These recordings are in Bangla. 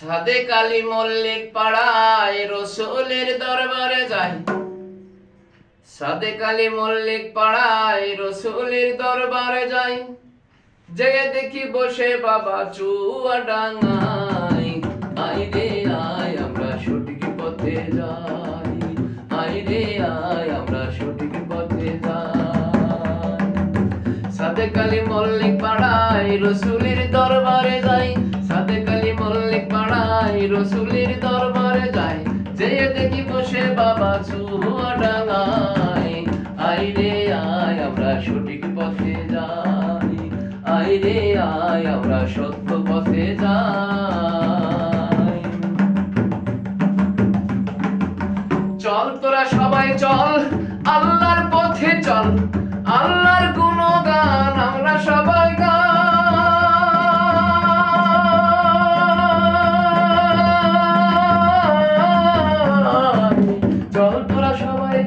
সাদে কালী মল্লিক পাড়ায় রসুলের দরবারে যাই। সাদে কালী মল্লিক পাড়ায় রসুলের দরবারে যাই। জেগে দেখি বসে বাবা চুয়া ডাঙাই আই রে আয়, আমরা সঠিক পথে যাই। আই রে আয়, আমরা সঠিক পথে যাই। সাদে কালী মল্লিক পাড়ায় রসুলের দরবারে যাই। রসুলের দরবারে যাই, যে দেখি বসে বাবা চুয়া ডাঙাই আই রে আয়, আমরা সঠিক পথে যাই। আই রে আয়, আমরা সত্য পথে যাই। চল, তোরা সবাই চল, আল্লাহর পথে চল, আল্লাহর গুণগান, আমরা সবাই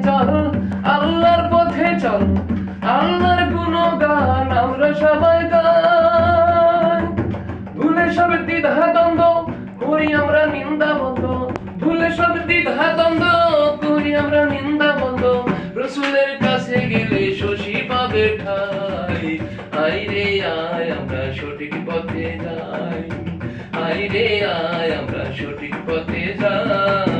চল আল্লাহর পথে চল, আল্লাহর গুণগান, আমরা সবাই ভুলে সব দ্বিধা দ্বন্দ্ব করি আমরা নিন্দা বন্ধ ভুলে সব দ্বিধা দ্বন্দ্ব করি আমরা নিন্দা বন্ধ রসুলের কাছে গেলে শশী পাবে ঠাই। আই রে আয়, আমরা সঠিক পথে যাই। আই রে আয়, আমরা সঠিক পথে যাই।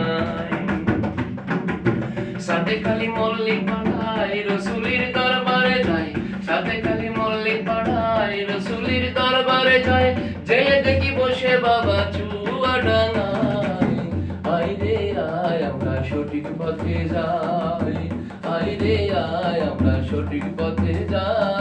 সাথে খালি মল্লিক পাড়ায় রসুলির দরবারে যাই সাথে খালি মল্লিক রসুলির দরবারে যাই যে দেখি বসে বাবা চুয়া ডাঙায়। আই রে, আয়, আমরা সঠিক পথে যাই। আই রে, আয়, আমরা সঠিক পথে যাই।